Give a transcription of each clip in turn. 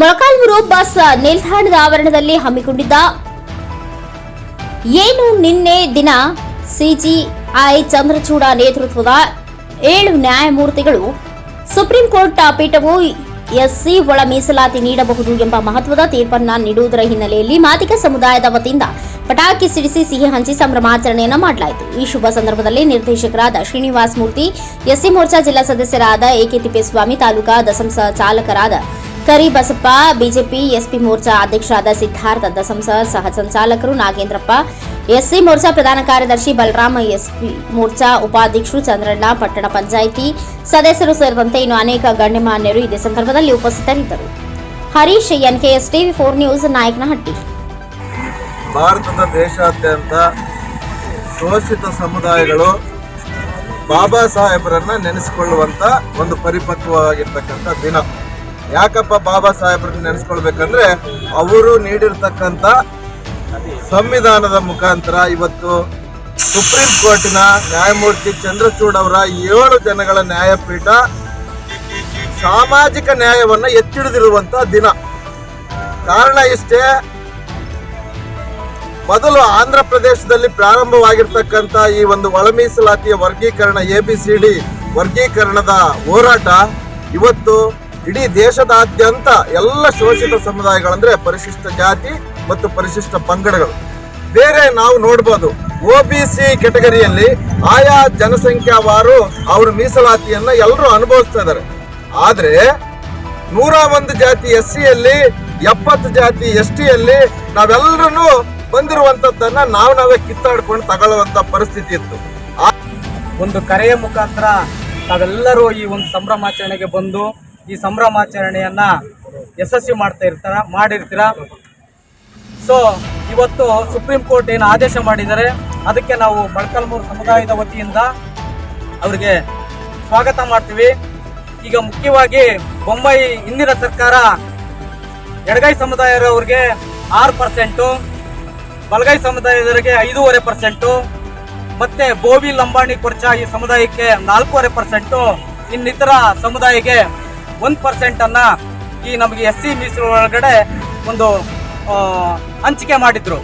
Molakalmuru bus ನಿಲ್ದಾಣದ ಆವರಣದಲ್ಲಿ ಹಮ್ಮಿಕೊಂಡಿದ್ದ ಏನು ನಿನ್ನೆ ದಿನ ಸಿಜಿಐ ಚಂದ್ರಚೂಡ ನೇತೃತ್ವದ ಏಳು ನ್ಯಾಯಮೂರ್ತಿಗಳು ಸುಪ್ರೀಂ ಕೋರ್ಟ್ ಪೀಠವು ಎಸ್ಸಿ ಒಳ ಮೀಸಲಾತಿ ನೀಡಬಹುದು ಎಂಬ ಮಹತ್ವದ ತೀರ್ಪನ್ನ ನೀಡುವುದರ ಹಿನ್ನೆಲೆಯಲ್ಲಿ ಮಾದಿಗ ಸಮುದಾಯದ ವತಿಯಿಂದ ಪಟಾಕಿ ಸಿಡಿಸಿ ಸಿಹಿ ಹಂಚಿ ಸಂಭ್ರಮಾಚರಣೆಯನ್ನು ಮಾಡಲಾಯಿತು. ಈ ಶುಭ ಸಂದರ್ಭದಲ್ಲಿ ನಿರ್ದೇಶಕರಾದ ಶ್ರೀನಿವಾಸ್ ಮೂರ್ತಿ, ಎಸ್ಸಿ ಮೋರ್ಚಾ ಜಿಲ್ಲಾ ಸದಸ್ಯರಾದ ಎಕೆ ತಿಪ್ಪೇಸ್ವಾಮಿ, ತಾಲೂಕಾ ದಸಂಸ ಚಾಲಕರಾದ ಕರಿ ಬಸಪ್ಪ, ಬಿಜೆಪಿ ಎಸ್ಪಿ ಮೋರ್ಚಾ ಅಧ್ಯಕ್ಷರಾದ ಸಿದ್ಧಾರ್ಥ ದಸಂಸ ಸಹ ಸಂಚಾಲಕರು ನಾಗೇಂದ್ರಪ್ಪ, ಎಸ್ಸಿ ಮೋರ್ಚಾ ಪ್ರಧಾನ ಕಾರ್ಯದರ್ಶಿ ಬಲರಾಮ, ಎಸ್ಪಿ ಮೋರ್ಚಾ ಉಪಾಧ್ಯಕ್ಷರು ಚಂದ್ರಣ್ಣ, ಪಟ್ಟಣ ಪಂಚಾಯಿತಿ ಸದಸ್ಯರು ಸೇರಿದಂತೆ ಇನ್ನು ಅನೇಕ ಗಣ್ಯಮಾನ್ಯರು ಇದೇ ಸಂದರ್ಭದಲ್ಲಿ ಉಪಸ್ಥಿತರಿದ್ದರು. Harish, NKS TV four news Nayakanahatti. ಭಾರತದ ದೇಶಾದ್ಯಂತ ಶೋಷಿತ ಸಮುದಾಯಗಳು ಬಾಬಾ ಸಾಹೇಬರನ್ನ ನೆನೆಸಿಕೊಳ್ಳುವಂತ ಒಂದು ಪರಿಪಕ್ವವಾಗಿರ್ತಕ್ಕಂಥ ದಿನ. ಯಾಕಪ್ಪ ಬಾಬಾ ಸಾಹೇಬ್ರನ್ನ ನೆನೆಸ್ಕೊಳ್ಬೇಕಂದ್ರೆ ಅವರು ನೀಡಿರ್ತಕ್ಕಂಥ ಸಂವಿಧಾನದ ಮುಖಾಂತರ ಇವತ್ತು ಸುಪ್ರೀಂ ಕೋರ್ಟಿನ ನ್ಯಾಯಮೂರ್ತಿ ಚಂದ್ರಚೂಡ್ ಅವರ ಏಳು ಜನಗಳ ನ್ಯಾಯಪೀಠ ಸಾಮಾಜಿಕ ನ್ಯಾಯವನ್ನ ಎತ್ತಿಡಿದಿರುವಂತ ದಿನ. ಕಾರಣ ಇಷ್ಟೇ, ಮೊದಲು ಆಂಧ್ರ ಪ್ರದೇಶದಲ್ಲಿ ಪ್ರಾರಂಭವಾಗಿರ್ತಕ್ಕಂಥ ಈ ಒಂದು ಒಳ ಮೀಸಲಾತಿಯ ವರ್ಗೀಕರಣ ಎ ಬಿ ಸಿ ಡಿ ವರ್ಗೀಕರಣದ ಹೋರಾಟ ಇವತ್ತು ಇಡೀ ದೇಶದಾದ್ಯಂತ ಎಲ್ಲ ಶೋಷಿತ ಸಮುದಾಯಗಳಂದ್ರೆ ಪರಿಶಿಷ್ಟ ಜಾತಿ ಮತ್ತು ಪರಿಶಿಷ್ಟ ಪಂಗಡಗಳು. ಬೇರೆ ನಾವು ನೋಡ್ಬೋದು ಒ ಬಿ ಸಿ ಕೆಟಗರಿಯಲ್ಲಿ ಆಯಾ ಜನಸಂಖ್ಯಾವಾರು ಅವ್ರ ಮೀಸಲಾತಿಯನ್ನ ಎಲ್ಲರೂ ಅನುಭವಿಸ್ತಾ ಇದ್ದಾರೆ ಆದ್ರೆ ನೂರ ಒಂದು ಜಾತಿ ಎಸ್ ಸಿಯಲ್ಲಿ ಎಪ್ಪತ್ತು ಜಾತಿ ಎಸ್ ಟಿಯಲ್ಲಿ ನಾವೆಲ್ಲರೂ ಬಂದಿರುವಂತದ್ದನ್ನ ನಾವು ನಾವೇ ಕಿತ್ತಾಡ್ಕೊಂಡು ತಗೊಳ್ಳುವಂತ ಪರಿಸ್ಥಿತಿ ಇತ್ತು. ಒಂದು ಕರೆಯ ಮುಖಾಂತರ ತಾವೆಲ್ಲರೂ ಈ ಒಂದು ಸಂಭ್ರಮಾಚರಣೆಗೆ ಬಂದು ಈ ಸಂಭ್ರಮಾಚರಣೆಯನ್ನ ಯಶಸ್ವಿ ಮಾಡ್ತಾ ಇರ್ತಾರ, ಮಾಡಿರ್ತೀರ? ಸೊ ಇವತ್ತು ಸುಪ್ರೀಂ ಕೋರ್ಟ್ ಏನು ಆದೇಶ ಮಾಡಿದ್ದಾರೆ, ಅದಕ್ಕೆ ನಾವು ಮೊಳಕಾಲ್ಮೂರು ಸಮುದಾಯದ ವತಿಯಿಂದ ಅವರಿಗೆ ಸ್ವಾಗತ ಮಾಡ್ತೀವಿ. ಈಗ ಮುಖ್ಯವಾಗಿ ಬೊಂಬೈ ಹಿಂದಿನ ಸರ್ಕಾರ, ಎಡಗೈ ಸಮುದಾಯದವ್ರಿಗೆ ಆರು ಪರ್ಸೆಂಟು, ಬಲಗೈ ಸಮುದಾಯದವರಿಗೆ ಐದೂವರೆ ಪರ್ಸೆಂಟು, ಮತ್ತೆ ಬೋವಿ ಲಂಬಾಣಿ ಕೊರ್ಚ ಈ ಸಮುದಾಯಕ್ಕೆ ನಾಲ್ಕೂವರೆ ಪರ್ಸೆಂಟು, ಇನ್ನಿತರ ಸಮುದಾಯಕ್ಕೆ ಒಂದು ಪರ್ಸೆಂಟನ್ನು ಈ ನಮಗೆ ಎಸ್ ಸಿ ಮೀಸಲು ಒಳಗಡೆ ಒಂದು ಹಂಚಿಕೆ ಮಾಡಿದ್ರು.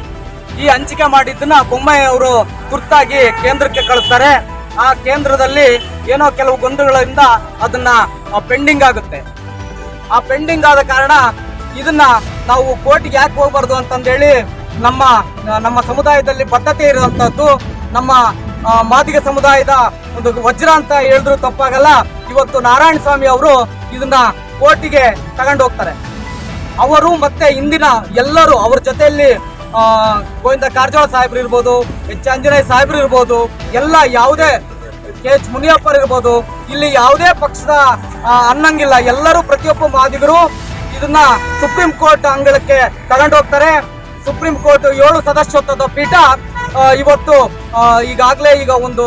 ಈ ಹಂಚಿಕೆ ಮಾಡಿದ್ದನ್ನ ಬೊಮ್ಮಾಯಿ ಅವರು ತುರ್ತಾಗಿ ಕೇಂದ್ರಕ್ಕೆ ಕಳಿಸ್ತಾರೆ. ಆ ಕೇಂದ್ರದಲ್ಲಿ ಏನೋ ಕೆಲವು ಗೊಂದಲಗಳಿಂದ ಅದನ್ನ ಪೆಂಡಿಂಗ್ ಆಗುತ್ತೆ. ಆ ಪೆಂಡಿಂಗ್ ಆದ ಕಾರಣ ಇದನ್ನ ನಾವು ಕೋರ್ಟ್ಗೆ ಯಾಕೆ ಹೋಗ್ಬಾರ್ದು ಅಂತಂದೇಳಿ ನಮ್ಮ ನಮ್ಮ ಸಮುದಾಯದಲ್ಲಿ ಬದ್ಧತೆ ಇರುವಂತದ್ದು ನಮ್ಮ ಮಾದಿಗ ಸಮುದಾಯದ ಒಂದು ವಜ್ರ ಅಂತ ಹೇಳಿದ್ರು ತಪ್ಪಾಗಲ್ಲ. ಇವತ್ತು ನಾರಾಯಣ ಸ್ವಾಮಿ ಅವರು ಇದನ್ನ ಕೋರ್ಟಿಗೆ ತಗೊಂಡೋಗ್ತಾರೆ ಅವರು ಮತ್ತೆ ಇಂದಿನ ಎಲ್ಲರೂ ಅವ್ರ ಜೊತೆಯಲ್ಲಿ ಆ, ಗೋವಿಂದ ಕಾರಜೋಳ ಸಾಹೇಬ್ರು ಇರ್ಬೋದು ಎಚ್ ಆಂಜನೇಯ ಸಾಹೇಬ್ರು ಇರ್ಬೋದು ಎಲ್ಲ ಯಾವುದೇ ಕೆ ಎಚ್ ಮುನಿಯಪ್ಪರ್ ಇರ್ಬೋದು ಇಲ್ಲಿ ಯಾವುದೇ ಪಕ್ಷದ ಅನ್ನಂಗಿಲ್ಲ. ಎಲ್ಲರೂ ಪ್ರತಿಯೊಬ್ಬ ಮಾದಿಗರು ಇದನ್ನ ಸುಪ್ರೀಂ ಕೋರ್ಟ್ ಅಂಗಳಕ್ಕೆ ತಗೊಂಡೋಗ್ತಾರೆ ಸುಪ್ರೀಂ ಕೋರ್ಟ್ ಏಳು ಸದಸ್ಯತ್ವದ ಪೀಠ ಇವತ್ತು ಈಗಾಗಲೇ ಈಗ ಒಂದು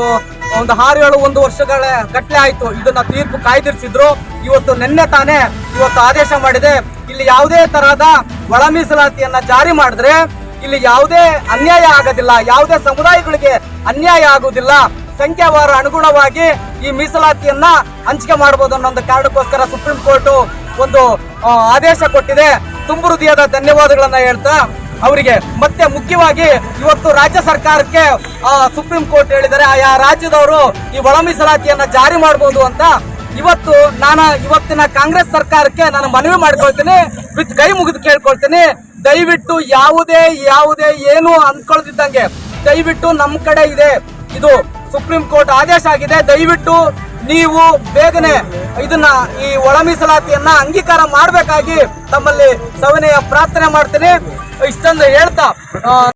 ಒಂದು ಆರು ಏಳು ಒಂದು ವರ್ಷಗಳ ಗಟ್ಟಲೆ ಆಯಿತು. ಇದನ್ನು ತೀರ್ಪು ಕಾಯ್ದಿರಿಸಿದ್ರು. ಇವತ್ತು ನಿನ್ನೆ ತಾನೇ ಇವತ್ತು ಆದೇಶ ಮಾಡಿದೆ. ಇಲ್ಲಿ ಯಾವುದೇ ತರಹದ ಒಳ ಮೀಸಲಾತಿಯನ್ನು ಜಾರಿ ಮಾಡಿದ್ರೆ ಇಲ್ಲಿ ಯಾವುದೇ ಅನ್ಯಾಯ ಆಗೋದಿಲ್ಲ. ಯಾವುದೇ ಸಮುದಾಯಗಳಿಗೆ ಅನ್ಯಾಯ ಆಗುವುದಿಲ್ಲ ಸಂಖ್ಯಾವಾರ ಅನುಗುಣವಾಗಿ ಈ ಮೀಸಲಾತಿಯನ್ನ ಹಂಚಿಕೆ ಮಾಡಬಹುದು ಅನ್ನೋ ಒಂದು ಕಾರಣಕ್ಕೋಸ್ಕರ ಸುಪ್ರೀಂ ಕೋರ್ಟ್ ಒಂದು ಆದೇಶ ಕೊಟ್ಟಿದೆ. ತುಂಬು ಹೃದಯದ ಧನ್ಯವಾದಗಳನ್ನ ಹೇಳ್ತಾ ಅವರಿಗೆ ಮತ್ತೆ ಮುಖ್ಯವಾಗಿ ಇವತ್ತು ರಾಜ್ಯ ಸರ್ಕಾರಕ್ಕೆ ಸುಪ್ರೀಂ ಕೋರ್ಟ್ ಹೇಳಿದರೆ ಆಯಾ ರಾಜ್ಯದವರು ಈ ಒಳ ಮೀಸಲಾತಿಯನ್ನ ಜಾರಿ ಮಾಡಬಹುದು ಅಂತ ಇವತ್ತು ನಾನು ಇವತ್ತಿನ ಕಾಂಗ್ರೆಸ್ ಸರ್ಕಾರಕ್ಕೆ ನಾನು ಮನವಿ ಮಾಡ್ಕೊಳ್ತೀನಿ, ವಿತ್ ಕೈ ಮುಗಿದು ಕೇಳ್ಕೊಳ್ತೀನಿ. ದಯವಿಟ್ಟು ಯಾವುದೇ ಯಾವುದೇ ಏನು ಅನ್ಕೊಳ್ದಿದ್ದಂಗೆ, ದಯವಿಟ್ಟು ನಮ್ಮ ಕಡೆ ಇದೆ. ಇದು ಸುಪ್ರೀಂ ಕೋರ್ಟ್ ಆದೇಶ ಆಗಿದೆ. ದಯವಿಟ್ಟು ನೀವು ಬೇಗನೆ ಇದನ್ನ ಈ ಒಳ ಮೀಸಲಾತಿಯನ್ನ ಅಂಗೀಕಾರ ಮಾಡಬೇಕಾಗಿ ತಮ್ಮಲ್ಲಿ ಸವಿನಯ ಪ್ರಾರ್ಥನೆ ಮಾಡ್ತೀನಿ. ಇಷ್ಟೊಂದು ಹೇಳ್ತಾ